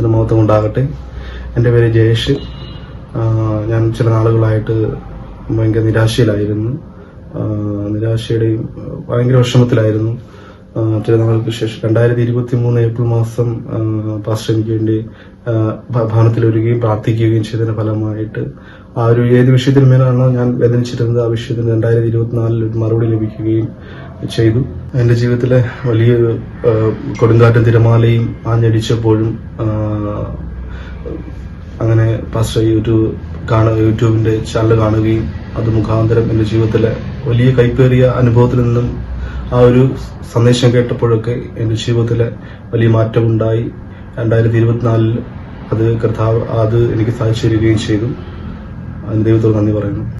നാമത്തിന് മഹത്വം ഉണ്ടാകട്ടെ. എന്റെ പേര് ജയേഷ്. ഞാൻ ചില നാളുകളായിട്ട് ഭയങ്കര നിരാശയിലായിരുന്നു. നിരാശയുടെയും ഭയങ്കര വിഷമത്തിലായിരുന്നു. ചില നാളുകൾക്ക് ശേഷം. രണ്ടായിരത്തി ഇരുപത്തി മൂന്ന് ഏപ്രിൽ മാസം പാസ്റ്റർ എനിക്ക് വേണ്ടി ഭവനത്തിൽ വരികയും പ്രാർത്ഥിക്കുകയും ചെയ്തതിന്റെ ഫലമായിട്ട് ആ ഒരു ഏത് വിഷയത്തിന് മേലാണ് ഞാൻ വേദനിച്ചിരുന്നത് ആ വിഷയത്തിന് രണ്ടായിരത്തി ഇരുപത്തിനാലിൽ ഒരു മറുപടി ലഭിക്കുകയും ചെയ്തു. എന്റെ ജീവിതത്തിലെ വലിയ കൊടുങ്കാറ്റ് തിരമാലയും ആഞ്ഞടിച്ചപ്പോഴും അങ്ങനെ പാസ്റ്റർ യൂട്യൂബ് കാണുക യൂട്യൂബിന്റെ ചാനൽ കാണുകയും അത് മുഖാന്തരം എന്റെ ജീവിതത്തിലെ വലിയ കൈപ്പേറിയ അനുഭവത്തിൽ നിന്നും ആ ഒരു സന്ദേശം കേട്ടപ്പോഴൊക്കെ എന്റെ ജീവിതത്തിൽ വലിയ മാറ്റമുണ്ടായി രണ്ടായിരത്തി ഇരുപത്തിനാലിൽ അത് കർത്താവ് അത് എനിക്ക് സാധിച്ചു തരികയും ചെയ്തു. ദൈവത്തോട് നന്ദി പറയുന്നു.